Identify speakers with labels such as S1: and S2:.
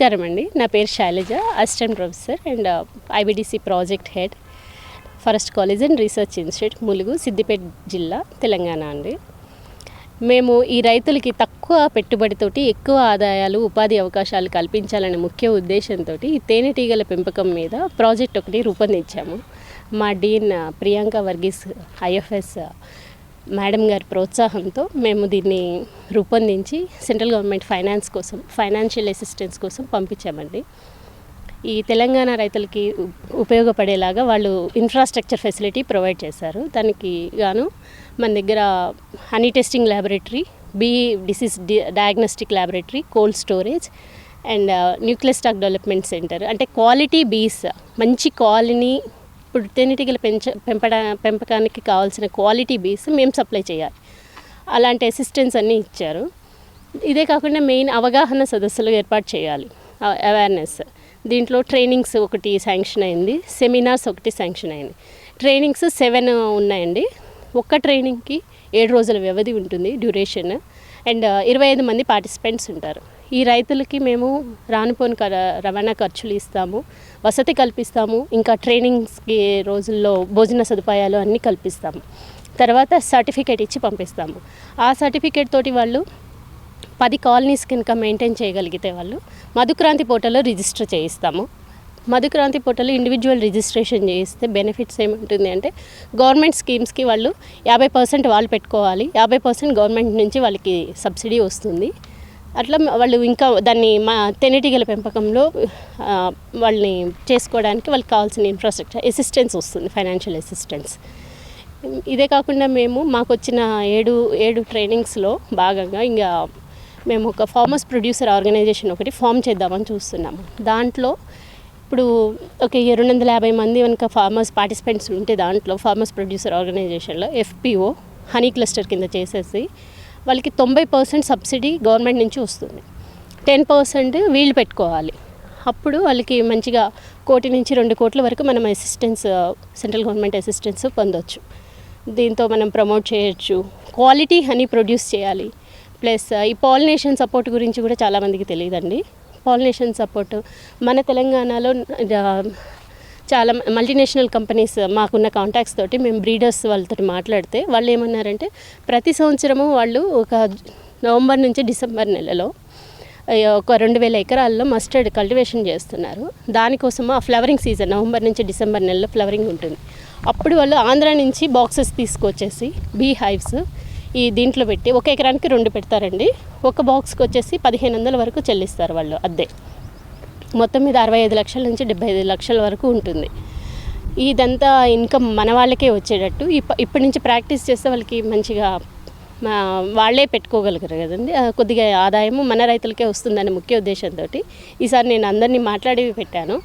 S1: నమస్కారం అండి. నా పేరు Shailaja assistant professor and uh, IBDC project head forest college and research institute Mulugu Siddipet జిల్లా తెలంగాణ అండి. మేము ఈ రైతులకి తక్కువ పెట్టుబడితోటి ఎక్కువ ఆదాయాలు ఉపాధి అవకాశాలు కల్పించాలనే ముఖ్య ఉద్దేశంతో ఈ తేనెటీగల పెంపకం మీద ప్రాజెక్ట్ ఒకటి రూపొందించాము. మా dean Priyanka Varghese IFS madam గారి ప్రోత్సాహంతో మేము దీన్ని రూపొందించి సెంట్రల్ గవర్నమెంట్ ఫైనాన్స్ కోసం ఫైనాన్షియల్ అసిస్టెన్స్ కోసం పంపించామండి. ఈ తెలంగాణ రైతులకి ఉపయోగపడేలాగా వాళ్ళు ఇన్ఫ్రాస్ట్రక్చర్ ఫెసిలిటీ ప్రొవైడ్ చేశారు. దానికి గాను మన దగ్గర honey testing laboratory bee disease diagnostic laboratory cold storage and nucleus stock development centre. అంటే క్వాలిటీ బీస్ మంచి కాలనీ ఇప్పుడు తేనెటీగల పెంచ పెంపడా పెంపకానికి కావాల్సిన క్వాలిటీ బీస్ మేము సప్లై చేయాలి. అలాంటి అసిస్టెన్స్ అన్నీ ఇచ్చారు. ఇదే కాకుండా మెయిన్ అవగాహన సదస్సులు ఏర్పాటు చేయాలి. అవేర్నెస్ దీంట్లో ట్రైనింగ్స్ ఒకటి శాంక్షన్ అయింది సెమినార్స్ ఒకటి శాంక్షన్ అయింది. ట్రైనింగ్స్ సెవెన్ ఉన్నాయండి. ఒక్క ట్రైనింగ్కి ఏడు రోజుల వ్యవధి ఉంటుంది డ్యూరేషన్. అండ్ ఇరవై ఐదు మంది పార్టిసిపెంట్స్ ఉంటారు. ఈ రైతులకి మేము రానుపోని రవాణా ఖర్చులు ఇస్తాము వసతి కల్పిస్తాము ఇంకా ట్రైనింగ్స్కి రోజుల్లో భోజన సదుపాయాలు అన్నీ కల్పిస్తాము. తర్వాత సర్టిఫికేట్ ఇచ్చి పంపిస్తాము. ఆ సర్టిఫికేట్ తోటి వాళ్ళు పది కాలనీస్ కనుక మెయింటైన్ చేయగలిగితే వాళ్ళు మధుక్రాంతి పోర్టల్లో రిజిస్టర్ చేయిస్తాము. మధుక్రాంతి పోర్టల్లో ఇండివిజువల్ రిజిస్ట్రేషన్ చేయిస్తే బెనిఫిట్స్ ఏముంటుంది అంటే గవర్నమెంట్ స్కీమ్స్కి వాళ్ళు యాభై పర్సెంట్ వాళ్ళు పెట్టుకోవాలి యాభై పర్సెంట్ గవర్నమెంట్ నుంచి వాళ్ళకి సబ్సిడీ వస్తుంది. అట్లా వాళ్ళు ఇంకా దాన్ని మా తేనెటీగల పెంపకంలో వాళ్ళని చేసుకోవడానికి వాళ్ళకి కావాల్సిన ఇన్ఫ్రాస్ట్రక్చర్ అసిస్టెన్స్ వస్తుంది ఫైనాన్షియల్ అసిస్టెన్స్ ఇదే కాకుండా మేము మాకు వచ్చిన ఏడు ఏడు ట్రైనింగ్స్లో భాగంగా ఇంకా మేము ఒక ఫార్మర్స్ ప్రొడ్యూసర్ ఆర్గనైజేషన్ ఒకటి ఫామ్ చేద్దామని చూస్తున్నాము దాంట్లో ఇప్పుడు ఒక రెండు వందల యాభై మంది కనుక ఫార్మర్స్ పార్టిసిపెంట్స్ ఉంటే దాంట్లో ఫార్మర్స్ ప్రొడ్యూసర్ ఆర్గనైజేషన్లో ఎఫ్పిఓ హనీ క్లస్టర్ కింద చేసేసి వాళ్ళకి తొంభై పర్సెంట్ సబ్సిడీ గవర్నమెంట్ నుంచి వస్తుంది. టెన్ పర్సెంట్ వీళ్ళు పెట్టుకోవాలి. అప్పుడు వాళ్ళకి మంచిగా కోటి నుంచి రెండు కోట్ల వరకు మనం అసిస్టెన్స్ సెంట్రల్ గవర్నమెంట్ అసిస్టెన్స్ పొందొచ్చు. దీంతో మనం ప్రమోట్ చేయొచ్చు. క్వాలిటీ హనీ ప్రొడ్యూస్ చేయాలి. ప్లస్ ఈ పాలినేషన్ సపోర్ట్ గురించి కూడా చాలామందికి తెలియదండి. పాలినేషన్ సపోర్ట్ మన తెలంగాణలో చాలా మల్టీనేషనల్ కంపెనీస్ మాకున్న కాంటాక్ట్స్ తోటి మేము బ్రీడర్స్ వాళ్ళతో మాట్లాడితే వాళ్ళు ఏమన్నారంటే ప్రతి సంవత్సరము వాళ్ళు ఒక నవంబర్ నుంచి డిసెంబర్ నెలలో ఒక రెండు వేల ఎకరాల్లో మస్టర్డ్ కల్టివేషన్ చేస్తున్నారు. దానికోసము ఆ ఫ్లవరింగ్ సీజన్ నవంబర్ నుంచి డిసెంబర్ నెలలో ఫ్లవరింగ్ ఉంటుంది. అప్పుడు వాళ్ళు ఆంధ్ర నుంచి బాక్సెస్ తీసుకొచ్చేసి బీ హైవ్స్ ఈ దీంట్లో పెట్టి ఒక ఎకరానికి రెండు పెడతారండి. ఒక బాక్స్కి వచ్చేసి పదిహేను వందల వరకు చెల్లిస్తారు వాళ్ళు అద్దె. మొత్తం మీద అరవై ఐదు లక్షల నుంచి డెబ్బై ఐదు లక్షల వరకు ఉంటుంది. ఇదంతా ఇన్కమ్ మన వాళ్ళకే వచ్చేటట్టు. ఇప్ప ఇప్పటి నుంచి ప్రాక్టీస్ చేస్తే వాళ్ళకి మంచిగా మా వాళ్ళే పెట్టుకోగలుగుతారు కదండి. కొద్దిగా ఆదాయము మన రైతులకే వస్తుందనే ముఖ్య ఉద్దేశంతో ఈసారి నేను అందరినీ మాట్లాడి పెట్టాను.